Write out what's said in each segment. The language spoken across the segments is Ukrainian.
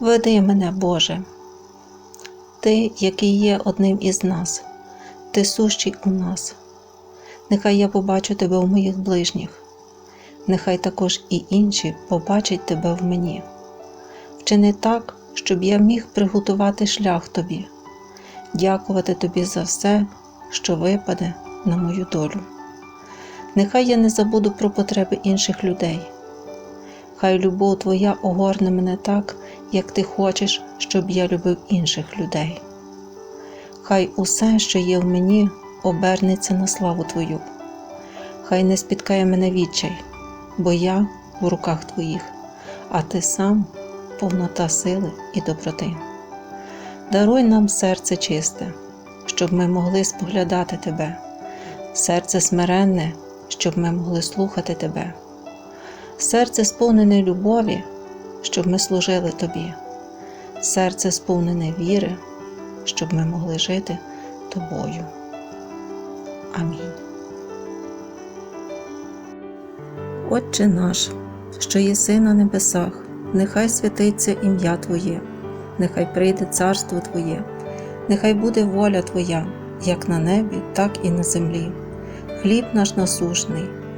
Веди мене, Боже. Ти, який є одним із нас, ти сущий у нас. Нехай я побачу тебе в моїх ближніх, нехай також і інші побачать тебе в мені. Вчини так, щоб я міг приготувати шлях тобі, дякувати тобі за все, що випаде на мою долю. Нехай я не забуду про потреби інших людей. Хай любов Твоя огорне мене так, як Ти хочеш, щоб я любив інших людей. Хай усе, що є в мені, обернеться на славу Твою. Хай не спіткає мене відчай, бо я в руках Твоїх, а Ти сам повнота сили і доброти. Даруй нам серце чисте, щоб ми могли споглядати Тебе, серце смиренне, щоб ми могли слухати Тебе, серце сповнене любові, щоб ми служили Тобі, серце сповнене віри, щоб ми могли жити Тобою. Амінь. Отче наш, що єси на небесах, нехай святиться ім'я Твоє, нехай прийде царство Твоє, нехай буде воля Твоя, як на небі, так і на землі. Хліб наш насушний,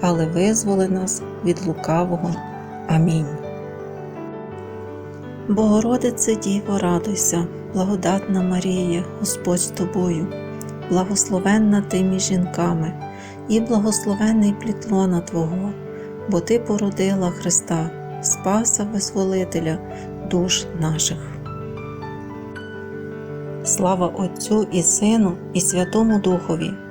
але визволи нас від лукавого. Амінь. Богородице Діво, радуйся, благодатна Марія, Господь з тобою, благословенна ти між жінками, і благословенний плід лона Твого, бо Ти породила Христа, Спаса Визволителя душ наших. Слава Отцю і Сину, і Святому Духові,